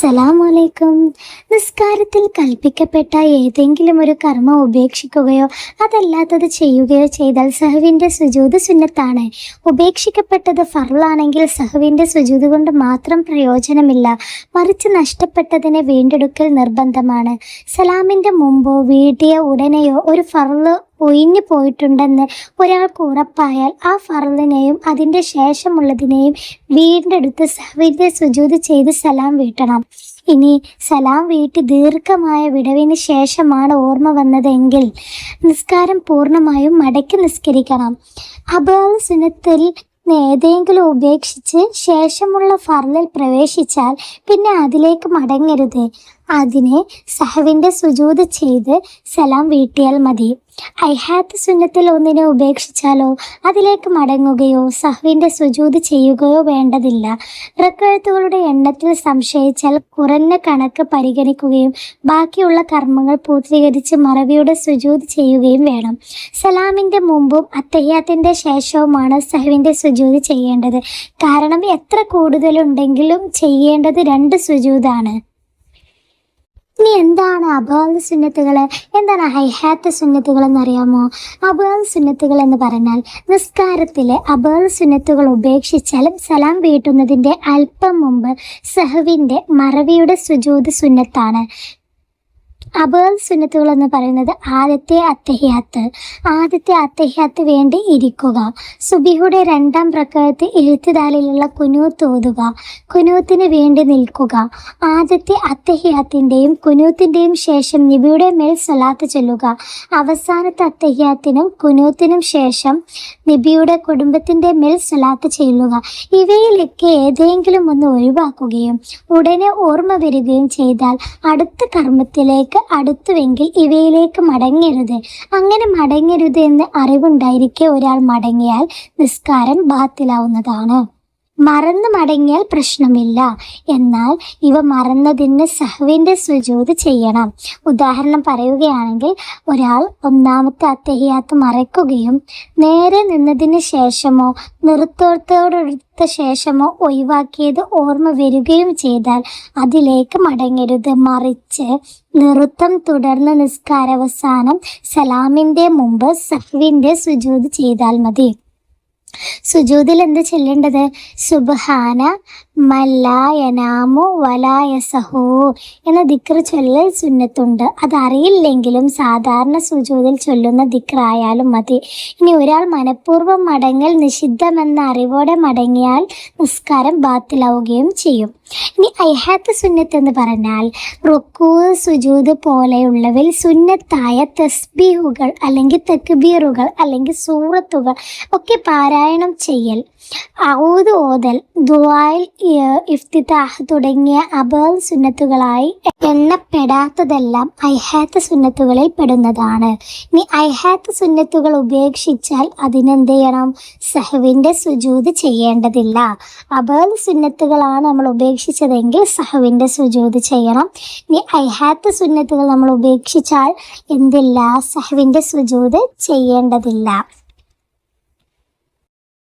അസ്സലാമലൈക്കും. നിസ്കാരത്തിൽ കൽപ്പിക്കപ്പെട്ട ഏതെങ്കിലും ഒരു കർമ്മം ഉപേക്ഷിക്കുകയോ അതല്ലാത്തത് ചെയ്യുകയോ ചെയ്താൽ സഹുവിന്റെ സുജൂത് സുന്നത്താണ്. ഉപേക്ഷിക്കപ്പെട്ടത് ഫർളാണെങ്കിൽ സഹുവിന്റെ സുജൂത് കൊണ്ട് മാത്രം പ്രയോജനമില്ല. മറിച്ച് നഷ്ടപ്പെട്ടതിനെ വീണ്ടെടുക്കൽ നിർബന്ധമാണ്. സലാമിന്റെ മുമ്പോ വീട്ടിയ ഉടനെയോ ഒരു ഫർൾ ഒഴിഞ്ഞു പോയിട്ടുണ്ടെന്ന് ഒരാൾക്ക് ഉറപ്പായാൽ ആ ഫറലിനെയും അതിന്റെ ശേഷമുള്ളതിനെയും വീണ്ടെടുത്ത് സഹവിന്റെ സുജൂത് ചെയ്ത് സലാം വീട്ടണം. ഇനി സലാം വീട്ടി ദീർഘമായ വിടവിന് ശേഷമാണ് ഓർമ്മ വന്നതെങ്കിൽ നിസ്കാരം പൂർണമായും മടക്കി നിസ്കരിക്കണം. അബാൽ സുനത്തിൽ ഏതെങ്കിലും ഉപേക്ഷിച്ച് ശേഷമുള്ള ഫർലിൽ പ്രവേശിച്ചാൽ പിന്നെ അതിലേക്ക് മടങ്ങരുത്. അതിനെ സഹവിന്റെ സുജൂത് ചെയ്ത് സലാം വീട്ടിയാൽ മതി. ഐഹാത്ത് സുന്നത്തിൽ ഒന്നിനെ ഉപേക്ഷിച്ചാലോ അതിലേക്ക് മടങ്ങുകയോ സഹവിന്റെ സുജൂത് ചെയ്യുകയോ വേണ്ടതില്ല. റക്കഴുത്തുകളുടെ എണ്ണത്തിൽ സംശയിച്ചാൽ കുറഞ്ഞ കണക്ക് പരിഗണിക്കുകയും ബാക്കിയുള്ള കർമ്മങ്ങൾ പൂർത്തീകരിച്ച് മറവിയുടെ സുജൂത് ചെയ്യുകയും വേണം. സലാമിന്റെ മുമ്പും അത്തയ്യാത്തിന്റെ ശേഷവുമാണ് സഹവിന്റെ സുജൂത് ചെയ്യേണ്ടത്. കാരണം എത്ര കൂടുതലുണ്ടെങ്കിലും ചെയ്യേണ്ടത് രണ്ട് സുജൂതാണ്. ഇനി എന്താണ് അബാൽ സുന്നത്തുകൾ? എന്താണ് ഹൈഹാത്ത് സുന്നത്തുകൾ എന്നറിയാമോ? അബാൽ സുന്നത്തുകൾ എന്ന് പറഞ്ഞാൽ നിസ്കാരത്തിലെ അബാൽ സുന്നത്തുകൾ ഉപേക്ഷിച്ചാലും സലാം വീട്ടുന്നതിന്റെ അല്പം മുമ്പ് സഹുവിന്റെ മറവിയുടെ സുജൂത് സുന്നത്താണ്. അബേൽ സുന്നത്തുകൾ എന്ന് പറയുന്നത് ആദ്യത്തെ അത്തഹിയാത്ത്. ആദ്യത്തെ അത്തഹിയാത്ത് വേണ്ടി ഇരിക്കുക. സുബിഹുടെ രണ്ടാം പ്രക്കാരത്ത് എഴുത്തുതാലിലുള്ള കുനൂത്ത് ഓതുക. കുനൂത്തിന് വേണ്ടി നിൽക്കുക. ആദ്യത്തെ അത്തഹിയാത്തിന്റെയും കുനൂത്തിന്റെയും ശേഷം നിബിയുടെ മേൽ സ്വലാത്ത് ചൊല്ലുക. അവസാനത്തെ അത്തഹിയാത്തിനും കുനൂത്തിനും ശേഷം നിബിയുടെ കുടുംബത്തിന്റെ മേൽ സ്വലാത്ത് ചെല്ലുക. ഇവയിലൊക്കെ ഏതെങ്കിലും ഒന്ന് ഒഴിവാക്കുകയും ഉടനെ ഓർമ്മ വരികയും ചെയ്താൽ അടുത്ത കർമ്മത്തിലേക്ക് അടുത്തുവെങ്കിൽ ഇവയിലേക്ക് മടങ്ങരുത്. അങ്ങനെ മടങ്ങരുത് എന്ന് അറിവുണ്ടായിരിക്കെ ഒരാൾ മടങ്ങിയാൽ നിസ്കാരം ബാത്തിലാവുന്നതാണ്. മറന്നു മടങ്ങിയാൽ പ്രശ്നമില്ല. എന്നാൽ ഇവ മറന്നതിന് സഹുവിന്റെ സുജൂത് ചെയ്യണം. ഉദാഹരണം പറയുകയാണെങ്കിൽ ഒരാൾ ഒന്നാമത്തെ അത്തഹിയാത്ത് മറയ്ക്കുകയും നേരെ നിന്നതിന് ശേഷമോ നിർത്തോർത്തോടെടുത്ത ശേഷമോ ഒഴിവാക്കിയത് ഓർമ്മ വരികയും ചെയ്താൽ അതിലേക്ക് മടങ്ങരുത്. മറിച്ച് നൃത്തം തുടർന്ന് നിസ്കാരവസാനം സലാമിന്റെ മുമ്പ് സഹുവിന്റെ സുജൂത് ചെയ്താൽ മതി. സുജൂതിൽ എന്താ ചെല്ലേണ്ടത്? സുബഹാന വലായസഹു എന്ന ദിക്ർ ചൊല്ലൽ സുന്നത്തുണ്ട്. അതറിയില്ലെങ്കിലും സാധാരണ സുജൂതിൽ ചൊല്ലുന്ന ദിക്റായാലും മതി. ഇനി ഒരാൾ മനഃപൂർവം മടങ്ങൽ നിഷിദ്ധമെന്ന അറിവോടെ മടങ്ങിയാൽ നിസ്കാരം ബാത്തിലാവുകയും ചെയ്യും. ഇനി ഐഹാത്ത് സുന്നത്ത് എന്ന് പറഞ്ഞാൽ റുക്കു സുജൂത് പോലെയുള്ളവയിൽ സുന്നത്തായ തസ്ബീഹുകൾ അല്ലെങ്കിൽ തക്ബീറുകൾ അല്ലെങ്കിൽ സൂറത്തുകൾ ഒക്കെ പാരായണം ചെയ്യൽ. ഔത് ഓതൽ ദുആയിൽ ഇഫ്തിതാഹ് തുടങ്ങിയ അബൽ സുന്നത്തുകളായി എണ്ണപ്പെടാത്തതെല്ലാം ഐഹാത്ത് സുന്നത്തുകളിൽ പെടുന്നതാണ്. ഇനി ഐഹാത്ത് സുന്നത്തുകൾ ഉപേക്ഷിച്ചാൽ അതിനെന്ത് ചെയ്യണം സഹുവിന്റെ സുജൂത് ചെയ്യേണ്ടതില്ല. അബൽ സുന്നത്തുകളാണ് നമ്മൾ ഉപേക്ഷിച്ചതെങ്കിൽ സഹുവിന്റെ സുജൂത് ചെയ്യണം. ഇനി ഐഹാത്ത് സുന്നത്തുകൾ നമ്മൾ ഉപേക്ഷിച്ചാൽ എന്തില്ല? സഹുവിന്റെ സുജൂത് ചെയ്യേണ്ടതില്ല.